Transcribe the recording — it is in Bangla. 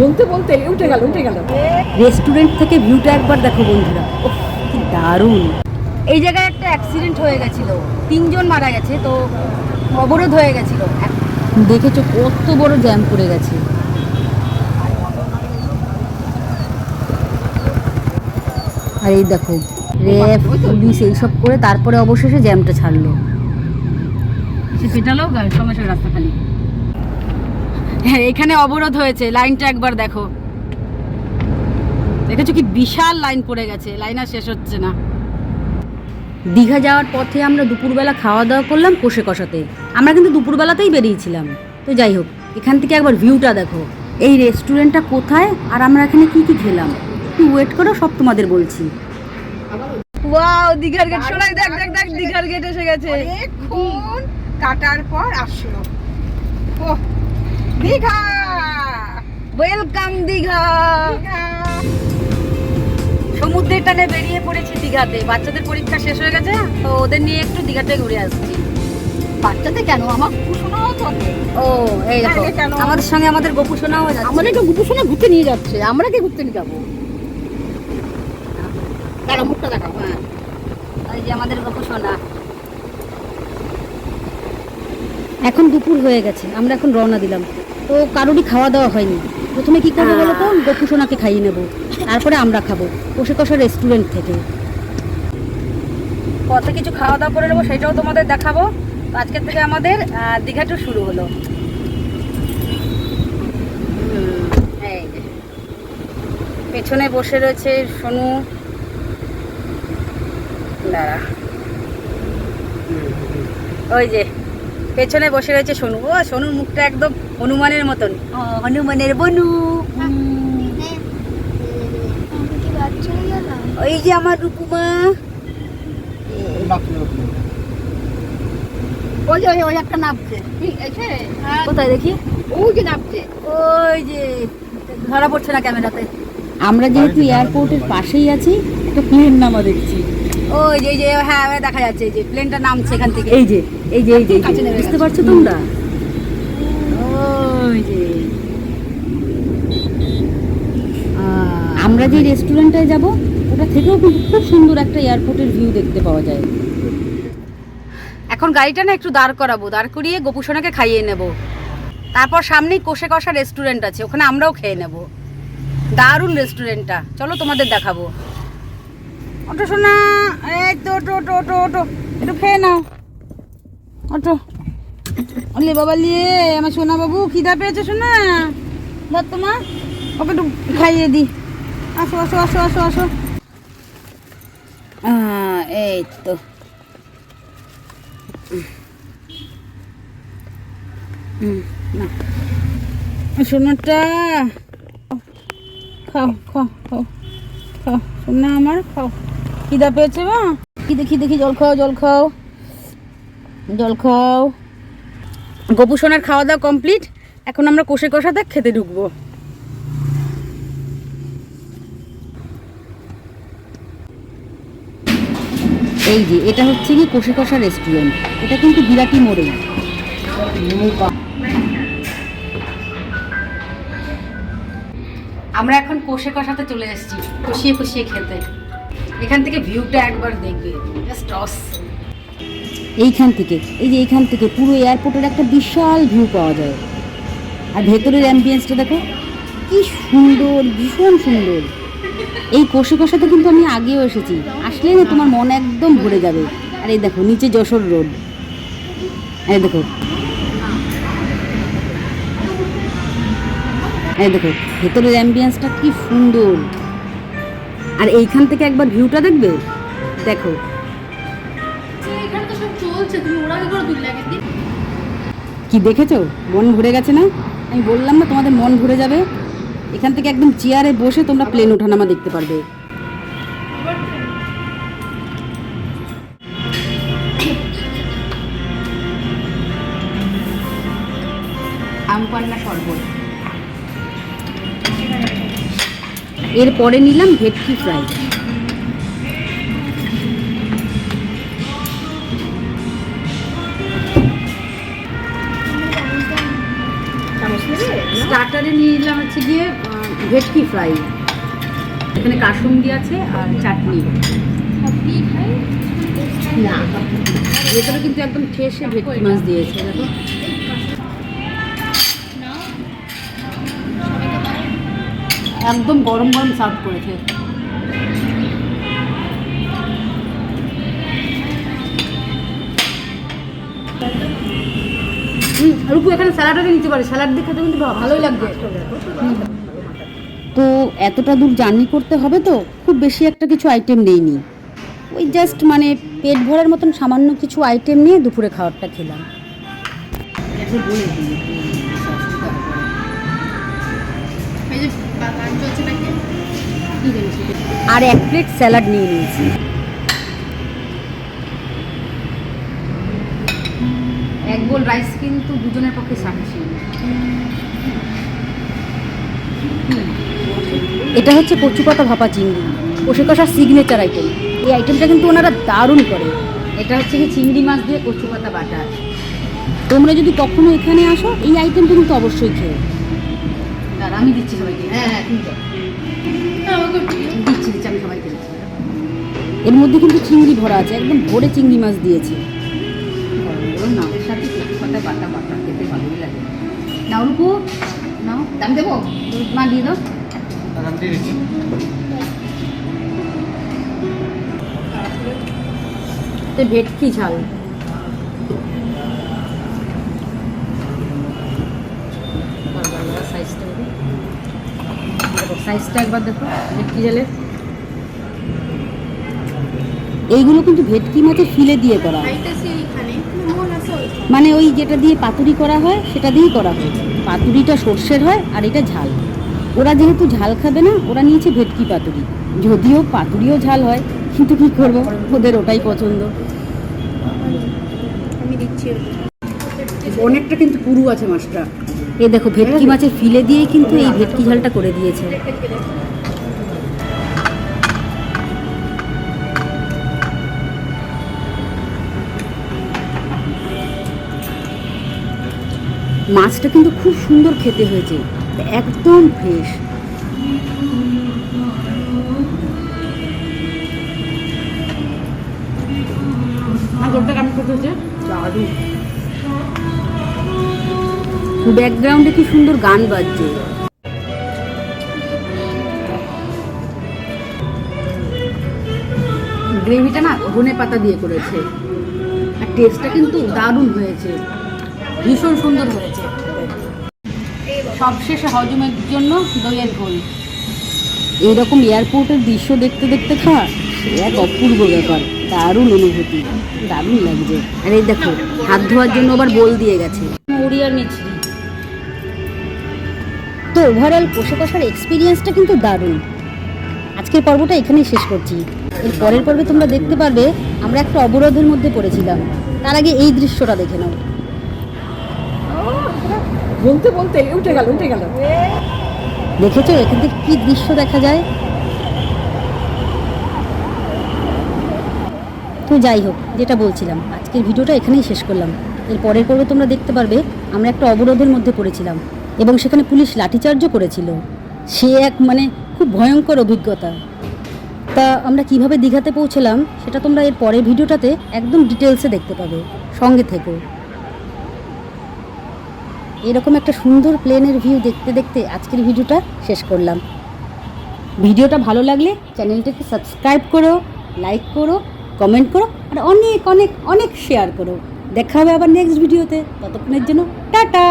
বলতে বলতে উঠে গেল উঠে গেল। রেস্টুরেন্ট থেকে ভিউটা একবার দেখো বন্ধুরা। কি দারুণ। এই জায়গায় একটা অ্যাক্সিডেন্ট হয়ে গেছিল। তিনজন মারা গেছে তো অবরোধ হয়ে গেছিল। দেখেছ কত বড় জ্যাম পড়ে গেছে। আর এই দেখো র্যাব পুলিশ এইসব করে তারপরে অবশেষে জ্যামটা ছাড়লো। সে পেটালো সমস্যা রাস্তা খালি এখানে অবরোধ হয়েছে। লাইনটা একবার দেখো। দেখেছ কি বিশাল লাইন পড়ে গেছে। লাইন আর শেষ হচ্ছে না। দীঘা যাওয়ার পথে আমরা দুপুরবেলা খাওয়া দাওয়া করলাম কষে কষাতে। আমরা কিন্তু দুপুরবেলাতেই বেরিয়েছিলাম। তো যাই হোক এখান থেকে একবার ভিউটা দেখো। এই রেস্টুরেন্টটা কোথায় আর আমরা এখানে কি কি খেলাম? একটু ওয়েট করো সব তোমাদের বলছি। ওয়াও দীঘার গেট শোনাই দেখ দেখ দেখ দীঘার গেট এসে গেছে। কাটার পর আসলো। ও দীঘা। ওয়েলকাম দীঘা। সমুদ্রের টানে বেরিয়ে পড়েছি দীঘাতে। বাচ্চাদের পরীক্ষা শেষ হয়ে গেছে তো ওদের নিয়ে একটু দীঘাতে ঘুরে আসছি। বাচ্চাতে কেন? আমার কুসোনাও তো। ও এই দেখো? আমাদের সঙ্গে আমাদের গোপু সোনাও যাচ্ছে। আমাদেরকে গুপুসোনা ঘুরতে নিয়ে যাচ্ছে। আমরা কি ঘুরতে নিয়ে যাব? তারা মুখটা দেখাও হ্যাঁ। এই যে আমাদের গোপু সোনা এখন দুপুর হয়ে গেছে আমরা এখন রওনা দিলাম। তো কারোরই খাওয়া দাওয়া হয়নি। প্রথমে কি করব বলো তো? গোপু সোনাকে খাইয়ে নেব। তারপরে আমরা খাব। কষে কষে রেস্টুরেন্ট থেকে। কত কিছু খাওয়া দাওয়া করে নেব সেটাও তোমাদের দেখাবো। আজকের থেকে আমাদের দীঘাটা শুরু হলো। পেছনে বসে রয়েছে সোনু। দাঁড়া। ওই যে। পেছনে বসে রয়েছে সোনু। ও সোনুর মুখটা একদম হনুমানের মতন। হনুমানের বনু। ওই যে আমার রুকুমা ওই যে ওই একটা নামছে হ্যাঁ, কোথায় দেখি? ওই যে নামছে ওই যে ধরা পড়ছে না ক্যামেরাতে। আমরা যেহেতু এয়ারপোর্টের পাশেই আছি তো প্লেন নামা দেখছি। ওই যে যে হ্যাঁ ওই দেখা যাচ্ছে এই যে প্লেনটা নামছে এখান থেকে। এই যে এই যে এই যে বুঝতে পারছ তোমরা? ওই যে। আমরা যে রেস্টুরেন্টে যাব ওটা থেকেও কিন্তু খুব সুন্দর একটা এয়ারপোর্টের ভিউ দেখতে পাওয়া যায়। এখন গাড়িটা না একটু দাঁড় করাবো দাঁড় করিয়ে গোপুসোনাকে খাইয়ে নেব। তারপর সামনেই কষে কষা রেস্টুরেন্ট আছে ওখানে আমরাও খেয়ে নেব। দারুণ রেস্টুরেন্টটা চলো তোমাদের দেখাবো। ওটো শোনা এই তো ওটো ওটো ওটো ওটো একটু খেয়ে নাও। ওটো লে বাবা লিয়ে আমার সোনা বাবু, খিদা পেয়েছে শোনা ধর তোমা ওকে একটু খাইয়ে দি। আসো আসো আসো আসো আসো। এই তো। সোনাটা, খাও খাও খাও খাও। সোনা আমার, খাও। খিদা পেয়েছে মা? কি দেখি দেখি জল খাও জল খাও। জল খাও। গপু সোনার খাওয়া দাওয়া কমপ্লিট এখন আমরা কষে কষাতে খেতে ঢুকবো। এই যে, এটা হচ্ছে কি কষে কষা রেস্টুরেন্ট এটা কিন্তু বিরাটি মোড়ে। আমরা এখন কষে কষাতে চলে এসেছি। কষিয়ে কষিয়ে খেতে। এখান থেকে ভিউটা একবার দেখবে। জাস্ট এইখান থেকে, এই যে এইখান থেকে পুরো এয়ারপোর্টের একটা বিশাল ভিউ পাওয়া যায়। আর ভেতরের অ্যাম্বিয়েন্সটা দেখো, কি সুন্দর, ভীষণ সুন্দর। এই কষে কষাতে কিন্তু আমি আগেও এসেছি। আসলে না তোমার মন একদম ভরে যাবে। আর এই দেখো, নিচে যশোর রোড। এই দেখো। এই দেখো, ভেতরের অ্যাম্বিয়েন্সটা কি সুন্দর। আর এইখান থেকে একবার ভিউটা দেখবে? দেখো। কি দেখেছ? মন ভরে গেছে না? আমি বললাম না তোমাদের মন ভরে যাবে? এখান থেকে একদম চেয়ারে বসে তোমরা প্লেন ওঠানামা দেখতে পারবে। আমপান্না শরবত। এরপরে নিলাম ভেটকি ফ্রাই। স্টার্টারে নিয়ে নিলাম হচ্ছে গিয়ে ভেটকি ফ্রাই। এখানে কাসুন্দি আছে আর চাটনি। না ভেতরে কিন্তু একদম ঠেসে ভেটকি মাছ দিয়েছে দেখো। একদম গরম গরম সার্ভ করেছে। হুম রূপু এখানে স্যালাডও নিতে পারে। স্যালাড দিয়ে খেতে কিন্তু ভালোই লাগবে। তো এতটা দূর জার্নি করতে হবে তো? খুব বেশি একটা কিছু আইটেম নেইনি। ওই জাস্ট মানে পেট ভরার মতন সামান্য কিছু আইটেম নিয়ে দুপুরে খাবারটা খেলাম। এই যে আর এক প্লেট স্যালাড নিয়ে নিয়েছি। এক বোল রাইস কিন্তু দুজনের পক্ষে সাফিসিয়েন্ট এটা হচ্ছে কচু পাতা ভাপা চিংড়ি। কষে কষার সিগনেচার আইটেম এই আইটেমটা কিন্তু ওনারা দারুণ করে। এটা হচ্ছে কি চিংড়ি মাছ দিয়ে কচু পাতা বাটা। তোমরা যদি কখনো এখানে আসো এই আইটেমটা কিন্তু অবশ্যই খেয়ে দাঁড়া আমি দিচ্ছি সবাইকে। হ্যাঁ হ্যাঁ দিও। দিচ্ছি দিচ্ছি আমি সবাইকে দিচ্ছি। এর মধ্যে কিন্তু চিংড়ি ভরা আছে একদম ভরে চিংড়ি মাছ দিয়েছে। নামের সাথে কথা বাটা বাটা খেতে ভালোই লাগে। নাও নাও দাম দেবো? মা দিয়ে দাও। তো ভেটকি ঝাল। সাইজটা সাইজটা একবার দেখো ভেটকি এইগুলো কিন্তু ভেটকি মাছে ফিলে দিয়ে করা হয়। মন ওই যেটা দিয়ে পাতুরি করা হয় সেটা দিয়েই করা হয়। পাতুরিটা সর্ষের হয় আর এটা ঝাল। ওরা যেহেতু ঝাল খাবে না ওরা নিয়েছে ভেটকি পাতুরি। যদিও পাতুরিও ঝাল হয় কিন্তু কি করব? ওদের ওটাই পছন্দ। অনেকটা কিন্তু পুরু আছে মাছটা। এ দেখো ভেটকি মাছের ফিলে দিয়েই কিন্তু এই ভেটকি ঝালটা করে দিয়েছে। মাছটা কিন্তু খুব সুন্দর খেতে হয়েছে একদম ফ্রেশ ব্যাকগ্রাউন্ডে কি সুন্দর গান বাজছে। গ্রেভিটা না ধনে পাতা দিয়ে করেছে। আর টেস্টটা কিন্তু দারুণ হয়েছে। ভীষণ সুন্দর হয়েছে। সবশেষে হজমের জন্য দইয়ের ঘোল। এইরকম এয়ারপোর্টের দৃশ্য দেখতে দেখতে খাওয়া সে এক অপূর্ব ব্যাপার। দারুণ অনুভূতি। দারুণ লাগছে। আর এই দেখো, হাত ধোয়ার জন্য আবার বোল দিয়ে গেছে। ওড়িয়ার মিছরি তো ওভারঅল কষে কষার এক্সপিরিয়েন্সটা কিন্তু দারুণ। আজকের পর্বটা এখানেই শেষ করছি। এর পরের পর্বে তোমরা দেখতে পারবে আমরা একটা অবরোধের মধ্যে পড়েছিলাম। তার আগে এই দৃশ্যটা দেখে নাও। বলতে বলতে উঠে গেল উঠে গেল। দেখেছ এখান থেকে কি দৃশ্য দেখা যায়? তো যাই হোক যেটা বলছিলাম আজকের ভিডিওটা এখানেই শেষ করলাম। এর পরের পর্বে তোমরা দেখতে পারবে আমরা একটা অবরোধের মধ্যে পড়েছিলাম। এবং সেখানে পুলিশ লাঠিচার্জও করেছিল। সে এক মানে খুব ভয়ঙ্কর অভিজ্ঞতা। তা আমরা কীভাবে দীঘাতে পৌঁছলাম, সেটা তোমরা এর পরের ভিডিওটাতে একদম ডিটেলসে দেখতে পাবে। সঙ্গে থেকো। এরকম একটা সুন্দর প্লেনের ভিউ দেখতে দেখতে আজকের ভিডিওটা শেষ করলাম। ভিডিওটা ভালো লাগলে চ্যানেলটাকে সাবস্ক্রাইব করো, লাইক করো, কমেন্ট করো, আর অনেক অনেক অনেক শেয়ার করো। দেখা হবে আবার নেক্সট ভিডিওতে। ততক্ষণের জন্য টাটা!